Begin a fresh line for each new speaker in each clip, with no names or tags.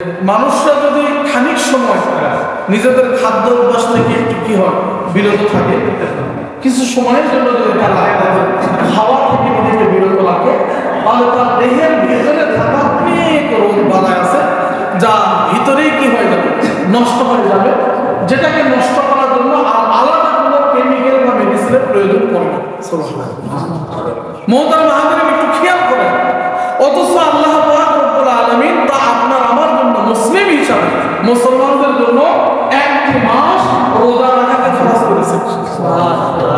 মানুষরা যদি খানিক সময় নিজেদের খাদ্য অভ্যাস থেকে একটু কি হয়, বিরত থাকে, কিছু সময়ের জন্য যদি তারা খাওয়া থেকে নিজেকে বিরত রাখে, তাহলে তার দেহের ভিতরে থাকা অনেক রোগ বাধা আছে, যা ভিতরেই কি হয়ে যাবে? নষ্ট হয়ে যাবে। যেটাকে নষ্ট করার জন্য আর আলাদা কোনো কেমিক্যাল বা মেডিসিনের প্রয়োজন পড়ে না। মহতার মাহাদের মুসলমানদের জন্য একটি মাস রোজা রাখাকে ফরজ করেছে।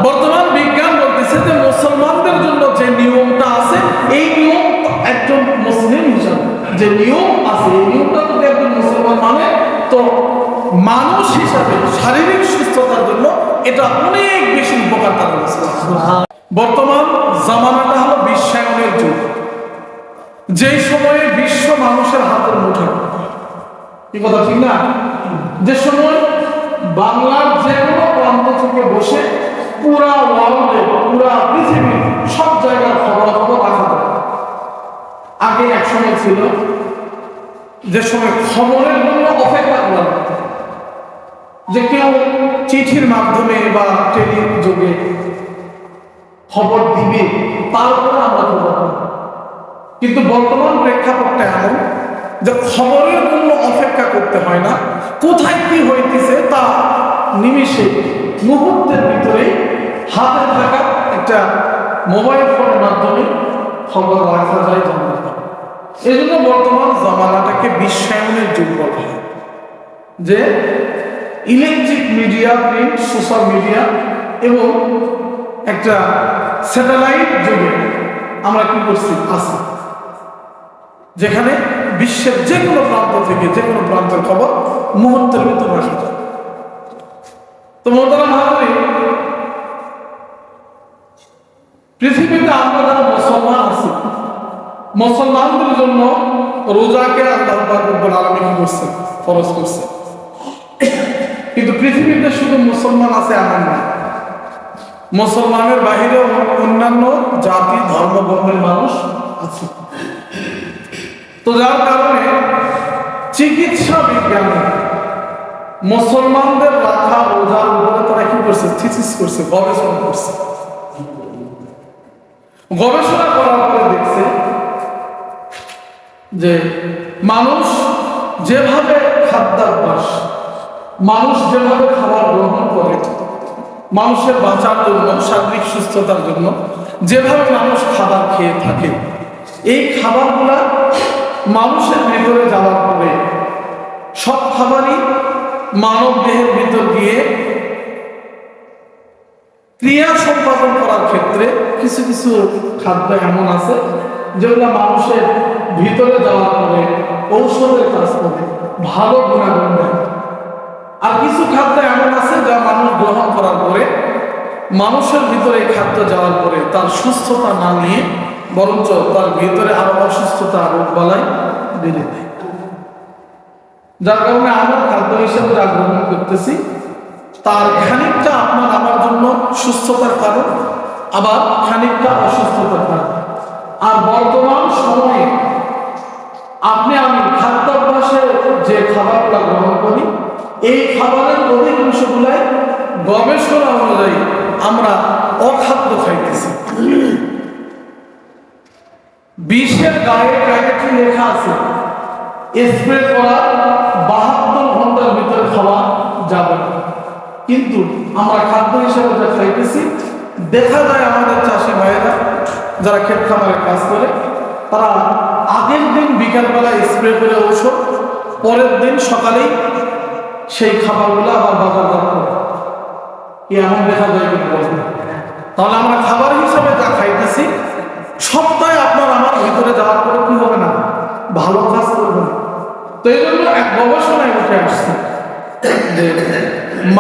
বর্তমান বিজ্ঞান বলতেছে যে মুসলমানদের জন্য যে নিয়মটা আছে, এই নিয়ম একজন মুসলিম হিসাবে, যে নিয়ম আছে, এই নিয়মটা যদি একজন মুসলমান মানে তো মানুষ হিসাবে শারীরিক সুস্থতার জন্য এটা অনেক বেশি উপকার তার বর্তমান জামানাটা হলো বিশ্বায়নের যুগ। যেই সময়ে বিশ্ব মানুষের হাতের মুঠোয় কি কথা, ঠিক না? যে সময় বাংলার যে কোনো প্রান্ত থেকে বসে পুরা ওয়ার্ল্ডে পুরা পৃথিবী সব জায়গার খবরাখবর রাখা আগে এক সময় ছিল যে সময় খবরের জন্য অপেক্ষা করা যে কেউ চিঠির মাধ্যমে বা টেলি যোগে খবর দিবে তারপরে আমরা খবর। কিন্তু বর্তমান প্রেক্ষাপটটা এমন যে খবরের জন্য অপেক্ষা করতে হয় না। কোথায় কি হইতেছে তা নিমিষে মুহূর্তের ভিতরে হাতে থাকা একটা মোবাইল ফোনের মাধ্যমে খবর রাখা যায় পারে এই জন্য বর্তমান জামানাটাকে বিশ্বায়নের যুগ বলা হয়। যে electric media, print, social media এবং একটা স্যাটেলাইট যুগে আমরা কি করছি? আছি। যেখানে বিশ্বের যে কোনো প্রান্ত থেকে যে কোনো প্রান্তের খবর মুহূর্তের ভিতর রাখা যায় তো মোহতারা মহাবী পৃথিবীতে আমরা যারা মুসলমান আছি, মুসলমানদের জন্য রোজাকে আল্লাহ পাক রব্বুল আলামিন কি করছে? ফরজ করছে। কিন্তু পৃথিবীতে শুধু মুসলমান আছে এমন না। মুসলমানের বাহিরে অন্যান্য জাতি, ধর্ম, বর্ণের মানুষ আছে। তো যার কারণে চিকিৎসা বিজ্ঞানে মুসলমানদের রাখা রোজার উপরে তারা কি করছে? থিসিস করছে, গবেষণা করছে। গবেষণা করার পরে দেখছে যে মানুষ যেভাবে খাদ্যাভ্যাস, মানুষ যেভাবে খাবার গ্রহণ করে, মানুষের বাঁচার জন্য, শারীরিক সুস্থতার জন্য, যেভাবে মানুষ খাবার খেয়ে থাকে, এই খাবারগুলা মানুষের ভিতরে যাওয়ার পরে সব খাবারই মানব দেহের ভিতর দিয়ে ক্রিয়া সম্পাদন করার ক্ষেত্রে কিছু কিছু খাদ্য এমন আছে যেগুলো মানুষের ভিতরে যাওয়ার পরে ঔষধের কাজ করে, ভালো গুণাগুণ দেয়। আর কিছু খাদ্য এমন আছে যা মানুষ গ্রহণ করার পরে মানুষের ভিতরে খাদ্য যাওয়ার পরে তার সুস্থতা না নিয়ে বরঞ্চ তার ভিতরে আরও অসুস্থতা রোগ বালাই বেড়ে দেয় যার কারণে আমরা খাদ্য হিসেবে যা গ্রহণ করতেছি, তার খানিকটা আপনার আমার জন্য সুস্থতার কারণ, আবার খানিকটা অসুস্থতার কারণ। আর বর্তমান সময়ে আপনি আমি খাদ্যাভ্যাসে যে খাবারটা গ্রহণ করি, এই খাবারের অধিকাংশগুলাই গবেষণা অনুযায়ী আমরা অখাদ্য খাইতেছি। বিষের গায়ে প্যাকেটে লেখা আছে স্প্রে করা বাহাত্তর ঘণ্টার ভিতরে খাওয়া যাবে কিন্তু আমরা খাদ্য হিসেবে যা খাইতেছি, দেখা যায় আমাদের চাষি ভাইয়েরা যারা ক্ষেত খামারে কাজ করে, তারা আগের দিন বিকালবেলা স্প্রে করে ঔষধ, পরের দিন সকালেই সেই খাবারগুলো আবার বাজারজাত করে। কি এমন দেখা যায় কিন্তু তাহলে আমরা খাবার হিসাবে যা খাইতেছি সপ্তাহে আপনার আমার ভিতরে যাওয়ার পরে কি হবে না? ভালো কাজ করবে না তো এই জন্য এক গবেষণায় উঠে আসছে যে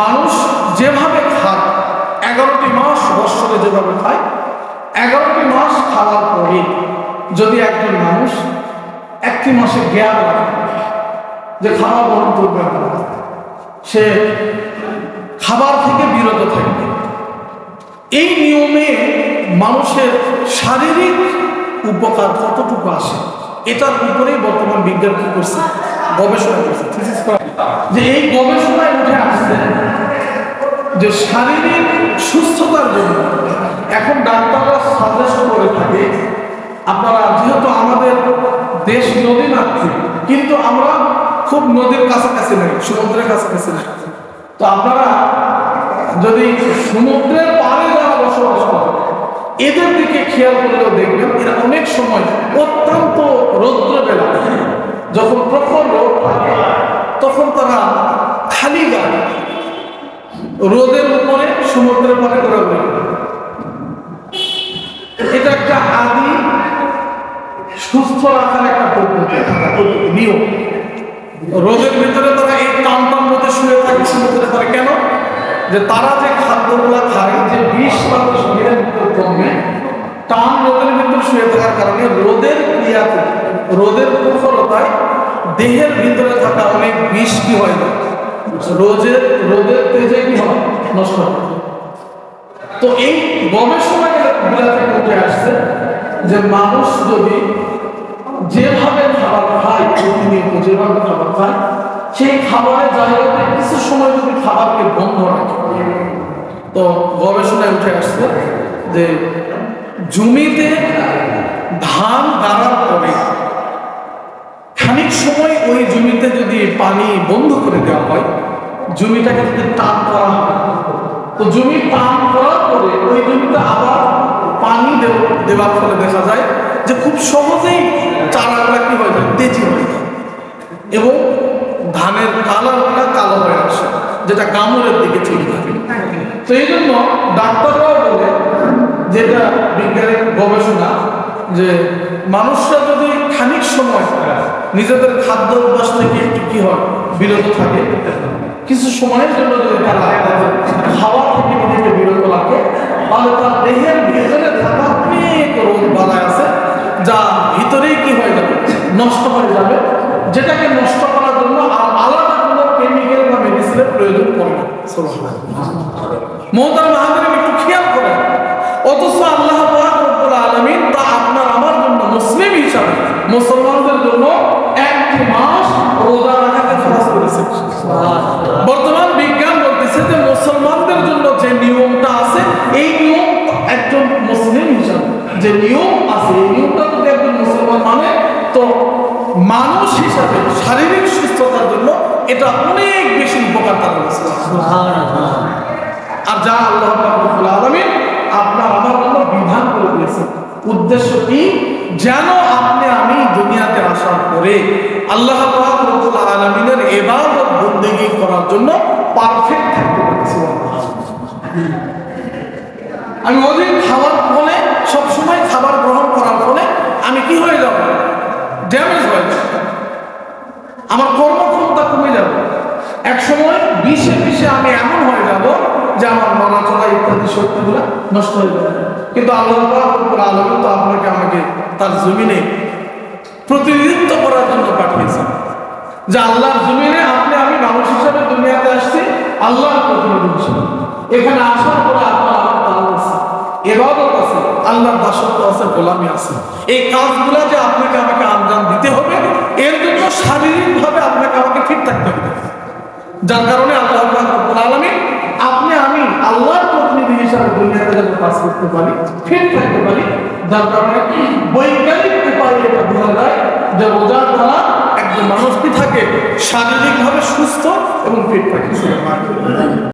মানুষ যেভাবে খায়, এগারোটি মাস বৎসরে যেভাবে খায়, এগারোটি মাস খাওয়ার পরে যদি একজন মানুষ একটি মাসে জ্ঞান রাখে যে খাওয়া গ্রহণ করবে সে খাবার থেকে বিরত থাকবে। এই নিয়মে মানুষের শারীরিক উপকার কতটুকু আসে এটার উপরেই বর্তমান বিজ্ঞান কি করছে? গবেষণা করছে যে এই গবেষণায় উঠে আসছে যে শারীরিক সুস্থতার জন্য এখন ডাক্তাররা সাজেস্ট করে থাকে, আপনারা যেহেতু আমাদের দেশ নদী মাতৃক কিন্তু আমরা খুব নদীর কাছাকাছি নেই, সমুদ্রের কাছাকাছি নেই। তো আপনারা যদি সমুদ্রের পাড়ে যারা বসবাস করে এদের দিকে খেয়াল করলেও দেখবেন এরা অনেক সময় অত্যন্ত রৌদ্র বেলা যখন প্রখর রোদ থাকে, তখন তারা খালি গায়ে রোদের উপরে, সমুদ্রের পাড়ে ঘোরাঘুরি। এটা একটা আদি সুস্থ রাখার একটা পদ্ধতি নিয়ম। রোদের ভিতরে তারা এই টান টান মধ্যে শুয়ে থাকে সমুদ্রের পারে কেন? যে তারা যে খাদ্যগুলা খায়, যে বিষ তাদের শরীরের জন্মে, টান রোদের ভিতরে শুয়ে থাকার কারণে রোদের ক্রিয়াতে রোদের কুফলতায় দেহের ভিতরে থাকা অনেক বিষ কি হয়? না রোজের রোদের তেজে কি হয়? নষ্ট তো এই গবেষণা গুলা থেকে উঠে আসছে যে মানুষ যদি যেভাবে খাবার খায় প্রতিনিয়ত যেভাবে খাবার খায়, সেই খাবারের জায়গাতে কিছু সময় যদি খাবারকে বন্ধ রাখে তো গবেষণায় উঠে আসছে যে জমিতে ধান গাড়ার পরে খানিক সময় ওই জমিতে যদি পানি বন্ধ করে দেওয়া হয়, জমিটাকে যদি টান করা হয়। তো জমি টান করার পরে ওই জমিতে আবার পানি দেও- দেওয়ার ফলে দেখা যায় যে খুব সহজেই চারাগুলা কি হয়ে যায়, তেজি হয়ে যায়। এবং ধানের কালারগুলা কালো হয়ে আসে। যেটা কামড়ের দিকে চলে যায়। তো এই জন্য ডাক্তাররাও বলে, যেটা বিজ্ঞানের গবেষণা, যে মানুষরা যদি খানিক সময় নিজেদের খাদ্য অভ্যাস থেকে একটু কি হয়, বিরত থাকে, কিছু সময়ের জন্য যদি তারা খাওয়া অথচ আল্লাহ পাক রব্বুল আলামিন তা আপনার আমার জন্য মুসলিম হিসাবে মুসলমানদের জন্য একটি মাস রোজা রাখাকে ফরজ করেছে। বর্তমান বিজ্ঞান বলতেছে যে মুসলমানদের জন্য যে নিয়মটা আছে এই নিয়ম একজন মুসলিম হিসাবে যে নিয়ম আছে এই নিয়মটা যদি একজন মুসলমান মানে তো মানুষ হিসাবে শারীরিক সুস্থতার জন্য এটা অনেক বেশি উপকার তার আর যা আল্লাহ আলামিন আপনার আমার বিধান করে দিয়েছে উদ্দেশ্য কি? যেন আপনি আমি দুনিয়াতে আসার পরে আল্লাহ আলামিনের ইবাদত বন্দেগী করার জন্য পারফেক্ট থাকতে আমি অধিক খাওয়ার ফলে সবসময় খাবার গ্রহণ করার ফলে আমি কি হয়ে যাব? ড্যামেজ হয়ে আমার এক বিষে বিষে আমি এমন হয়ে যাব যে আমার মানা চলা ইত্যাদি শক্তিগুলো নষ্ট হয়ে যাবে। কিন্তু আল্লাহ আলামিন তো আপনাকে আমাকে তার জমিনে প্রতিনিধিত্ব করার জন্য পাঠিয়েছেন। যে আল্লাহর জমিনে আপনি, আমি মানুষ হিসাবে দুনিয়াতে আসছি, আল্লাহর প্রতিনিধি হিসাবে। এখানে আসার পরে আপনার আমার আছে এবাদত আছে, আল্লাহর দাসত্ব আছে, গোলামি আছে। এই কাজগুলা যে আপনাকে আমাকে আঞ্জাম দিতে হবে, এর জন্য শারীরিকভাবে আপনাকে আমাকে ফিট থাকতে হবে। যার কারণে আল্লাহ আপনি আমি আল্লাহর প্রতিনিধি হিসাবে দুনিয়াতে যাতে কাজ করতে পারি ফিট থাকতে পারি, যার কারণে বৈজ্ঞানিক উপায়ে এটা বোঝা যায় যে রোজার দ্বারা একজন মানুষটি থাকে? শারীরিকভাবে সুস্থ এবং ফিট থাকে।